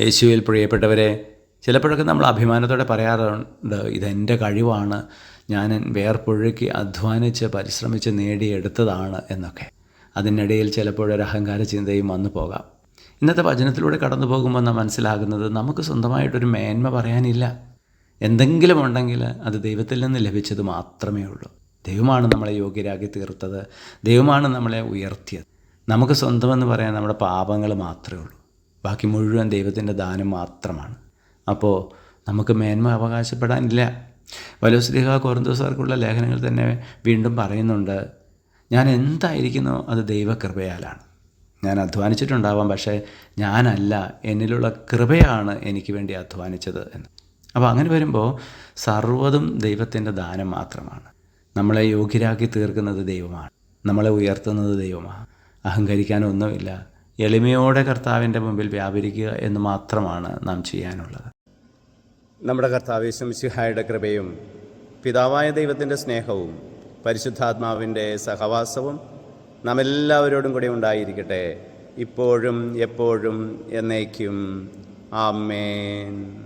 യേശുവിൽ പ്രിയപ്പെട്ടവരെ ചിലപ്പോഴൊക്കെ നമ്മൾ അഭിമാനത്തോടെ പറയാറുണ്ട് ഇതെന്റെ കഴിവാണ്. ഞാൻ വേർപ്പൊഴുക്കി അധ്വാനിച്ച് പരിശ്രമിച്ച് നേടിയെടുത്തതാണ് എന്നൊക്കെ. അതിനിടയിൽ ചിലപ്പോഴൊരു അഹങ്കാര ചിന്തയും വന്നു പോകാം. ഇന്നത്തെ വചനത്തിലൂടെ കടന്നു പോകുമ്പോൾ നാം മനസ്സിലാകുന്നത് നമുക്ക് സ്വന്തമായിട്ടൊരു മേന്മ പറയാനില്ല. എന്തെങ്കിലും ഉണ്ടെങ്കിൽ അത് ദൈവത്തിൽ നിന്ന് ലഭിച്ചത് മാത്രമേ ഉള്ളൂ. ദൈവമാണ് നമ്മളെ യോഗ്യരാക്കി തീർത്തത്. ദൈവമാണ് നമ്മളെ ഉയർത്തിയത്. നമുക്ക് സ്വന്തമെന്ന് പറയാൻ നമ്മുടെ പാപങ്ങൾ മാത്രമേ ഉള്ളൂ. ബാക്കി മുഴുവൻ ദൈവത്തിന്റെ ദാനം മാത്രമാണ്. അപ്പോൾ നമുക്ക് മേന്മ അവകാശപ്പെടാനില്ല വലോസ്ലിഹ കോരന്തോസാർക്കുള്ള ലേഖനങ്ങൾ തന്നെ വീണ്ടും പറയുന്നുണ്ട് ഞാൻ എന്തായിരിക്കുന്നോ അത് ദൈവകൃപയാലാണ്. ഞാൻ അധ്വാനിച്ചിട്ടുണ്ടാവാം പക്ഷേ ഞാനല്ല എന്നിലുള്ള കൃപയാണ് എനിക്ക് വേണ്ടി അധ്വാനിച്ചത് എന്ന്. അപ്പോൾ അങ്ങനെ വരുമ്പോൾ സർവതും ദൈവത്തിന്റെ ദാനം മാത്രമാണ്. നമ്മളെ യോഗ്യരാക്കി തീർക്കുന്നത് ദൈവമാണ്. നമ്മളെ ഉയർത്തുന്നത് ദൈവമാണ്. അഹങ്കരിക്കാനൊന്നുമില്ല എളിമയോടെ കർത്താവിന്റെ മുമ്പിൽ വ്യാപരിക്കുക എന്ന് മാത്രമാണ് നാം ചെയ്യാനുള്ളത്. നമ്മുടെ കർത്താവ് ശംസിഹായുടെ കൃപയും പിതാവായ ദൈവത്തിന്റെ സ്നേഹവും പരിശുദ്ധാത്മാവിന്റെ സഹവാസവും നമ്മെല്ലാവരോടും കൂടി ഉണ്ടായിരിക്കട്ടെ. ഇപ്പോഴും എപ്പോഴും എന്നേക്കും. ആമേൻ.